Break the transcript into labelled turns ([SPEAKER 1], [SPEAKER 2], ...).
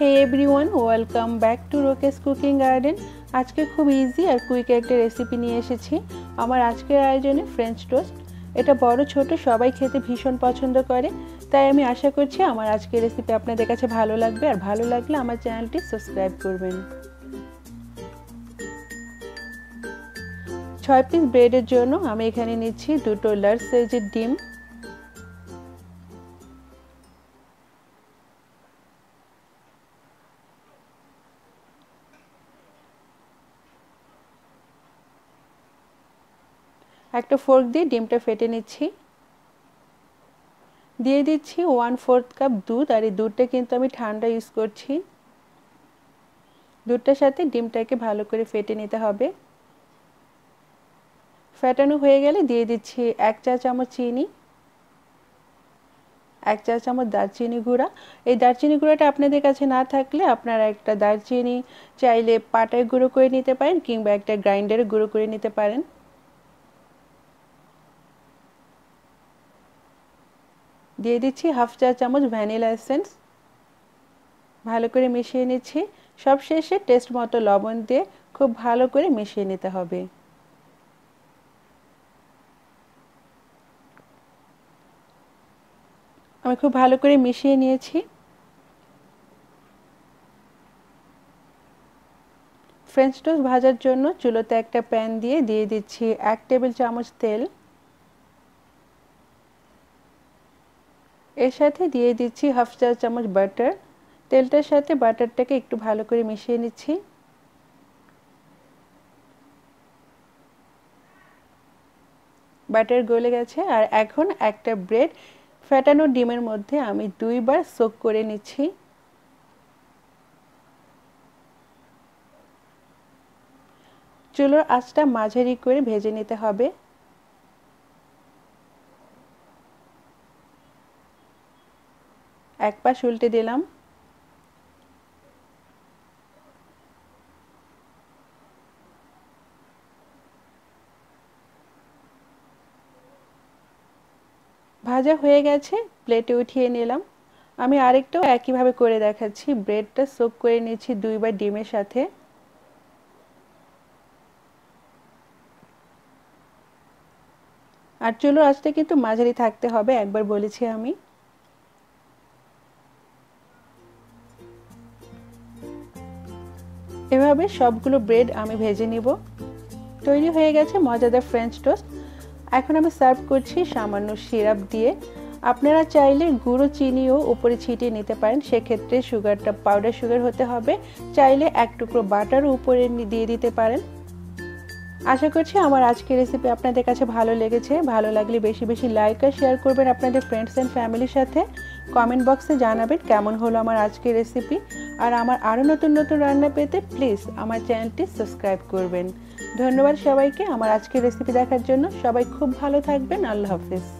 [SPEAKER 1] Hey everyone welcome back to Rokes cooking garden আজকে খুব easy আর কুইক একটা রেসিপি নিয়ে এসেছি। আমার আজকের আয়োজনে ফ্রেঞ্চ টোস্ট এটা বড়, ছোট, সবাই খেতে ভীষণ পছন্দ করে। তাই আমি আশা করছি আমার আজকের রেসিপি আপনাদের কাছে ভালো লাগবে আর ভালো লাগলে আমার চ্যানেলটি সাবস্ক্রাইব করবেন। ছয় পিস ব্রেডের জন্য আমি এখানে নিচ্ছি দুটো লার্জ সাইজের ডিম। একটা ফোর্ক দিয়ে ডিমটা ফেটে নিচ্ছি। দিয়ে দিচ্ছি ওয়ান ফোর্থ কাপ দুধ আর এই দুধটা কিন্তু আমি ঠান্ডা ইউজ করছি। দুধটার সাথে ডিমটাকে ভালো করে ফেটে নিতে হবে। ফেটানো হয়ে গেলে দিয়ে দিচ্ছি এক চা চামচ চিনি, এক চা চামচ দারচিনি গুঁড়া। এই দারচিনি গুঁড়াটা আপনাদের কাছে না থাকলে আপনারা একটা দারচিনি চাইলে পাটায় গুঁড়ো করে নিতে পারেন কিংবা একটা গ্রাইন্ডারে গুঁড়ো করে নিতে পারেন। দিয়ে দিচ্ছি হাফ চা চামচ ভ্যানিলা এসেন্স। ভালো করে মিশিয়ে নিচ্ছি। সব শেষে টেস্ট মতো লবণ দিয়ে খুব ভালো করে মিশিয়ে নিতে হবে। আমি খুব ভালো করে মিশিয়ে নিয়েছি। ফ্রেঞ্চ টোস্ট ভাজার জন্য চুলোতে একটা প্যান দিয়ে দিয়ে দিচ্ছি এক টেবিল চামচ তেল। এর সাথে দিয়ে দিচ্ছি হাফ চা চামচ বাটার। তেলটার সাথে বাটারটাকে একটু ভালো করে মিশিয়ে নিচ্ছি। বাটার গলে গেছে আর এখন একটা ব্রেড ফ্যাটানো ডিমের মধ্যে আমি দুইবার সোক করে নিচ্ছি। চুলোর আঁচটা মাঝারি করে ভেজে নিতে হবে। এক পাশ উল্টে দিলাম। ভাজা হয়ে গেছে, প্লেটে উঠিয়ে নিলাম। আমি আরেকটাও একইভাবে করে দেখাচ্ছি। ব্রেডটা সোক করে নিচ্ছি দুইবার ডিমের সাথে। আর চুলো আঁচটা কিন্তু মাঝারি থাকতে হবে, একবার বলেছি আমি। এভাবে সবগুলো ব্রেড আমি ভেজে নিব। তৈরি হয়ে গেছে মজাদার ফ্রেঞ্চ টোস্ট এখন আমি সার্ভ করছি সামান্য সিরাপ দিয়ে। আপনারা চাইলে গুঁড়ো চিনিও উপরে ছিটিয়ে নিতে পারেন। সেক্ষেত্রে সুগারটা পাউডার সুগার হতে হবে। চাইলে এক টুকরো বাটার উপরে দিয়ে দিতে পারেন। আশা করছি আমার আজকের রেসিপি আপনাদের কাছে ভালো লেগেছে। ভালো লাগলে বেশি বেশি লাইক আর শেয়ার করবেন আপনাদের ফ্রেন্ডস অ্যান্ড ফ্যামিলির সাথে। কমেন্ট বক্সে জানাবেন কেমন হলো আমার আজকের রেসিপি আর আমার আরও নতুন নতুন রান্না পেতে প্লিজ আমার চ্যানেলটি সাবস্ক্রাইব করবেন। ধন্যবাদ সবাইকে। আমার আজকের রেসিপি দেখার জন্য সবাই খুব ভালো থাকবেন। আল্লাহ হাফিজ।